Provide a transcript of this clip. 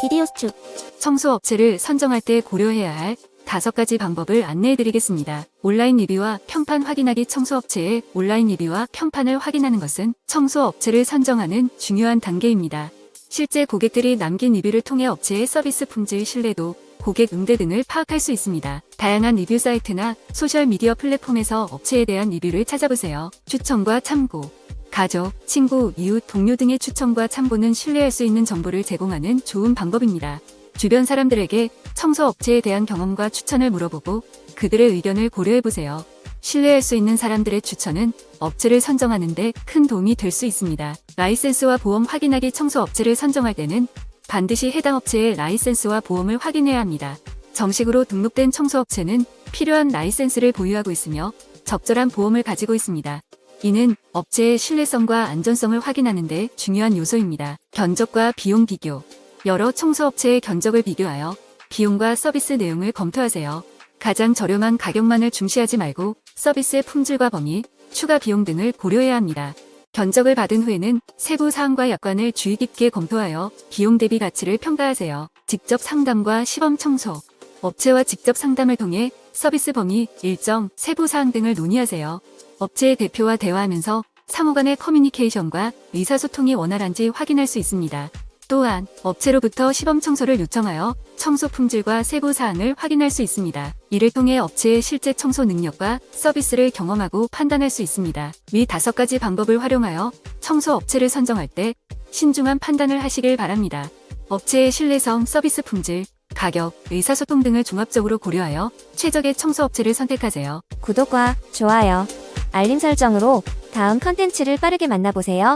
비디오 수축. 청소 업체를 선정할 때 고려해야 할 다섯 가지 방법을 안내해 드리겠습니다. 온라인 리뷰와 평판 확인하기 청소업체의 온라인 리뷰와 평판을 확인하는 것은 청소업체를 선정하는 중요한 단계입니다. 실제 고객들이 남긴 리뷰를 통해 업체의 서비스 품질 신뢰도, 고객 응대 등을 파악할 수 있습니다. 다양한 리뷰 사이트나 소셜미디어 플랫폼에서 업체에 대한 리뷰를 찾아보세요. 추천과 참고, 가족, 친구, 이웃, 동료 등의 추천과 참고는 신뢰할 수 있는 정보를 제공하는 좋은 방법입니다. 주변 사람들에게 청소 업체에 대한 경험과 추천을 물어보고 그들의 의견을 고려해보세요. 신뢰할 수 있는 사람들의 추천은 업체를 선정하는데 큰 도움이 될 수 있습니다. 라이센스와 보험 확인하기 청소 업체를 선정할 때는 반드시 해당 업체의 라이센스와 보험을 확인해야 합니다. 정식으로 등록된 청소업체는 필요한 라이센스를 보유하고 있으며 적절한 보험을 가지고 있습니다. 이는 업체의 신뢰성과 안전성을 확인하는 데 중요한 요소입니다. 견적과 비용 비교. 여러 청소업체의 견적을 비교하여 비용과 서비스 내용을 검토하세요. 가장 저렴한 가격만을 중시하지 말고 서비스의 품질과 범위, 추가 비용 등을 고려해야 합니다. 견적을 받은 후에는 세부 사항과 약관을 주의 깊게 검토하여 비용 대비 가치를 평가하세요. 직접 상담과 시범 청소. 업체와 직접 상담을 통해 서비스 범위, 일정, 세부 사항 등을 논의하세요. 업체의 대표와 대화하면서 상호 간의 커뮤니케이션과 의사소통이 원활한지 확인할 수 있습니다. 또한 업체로부터 시범 청소를 요청하여 청소 품질과 세부 사항을 확인할 수 있습니다. 이를 통해 업체의 실제 청소 능력과 서비스를 경험하고 판단할 수 있습니다. 위 다섯 가지 방법을 활용하여 청소 업체를 선정할 때 신중한 판단을 하시길 바랍니다. 업체의 신뢰성, 서비스 품질, 가격, 의사소통 등을 종합적으로 고려하여 최적의 청소 업체를 선택하세요. 구독과 좋아요, 알림 설정으로 다음 컨텐츠를 빠르게 만나보세요.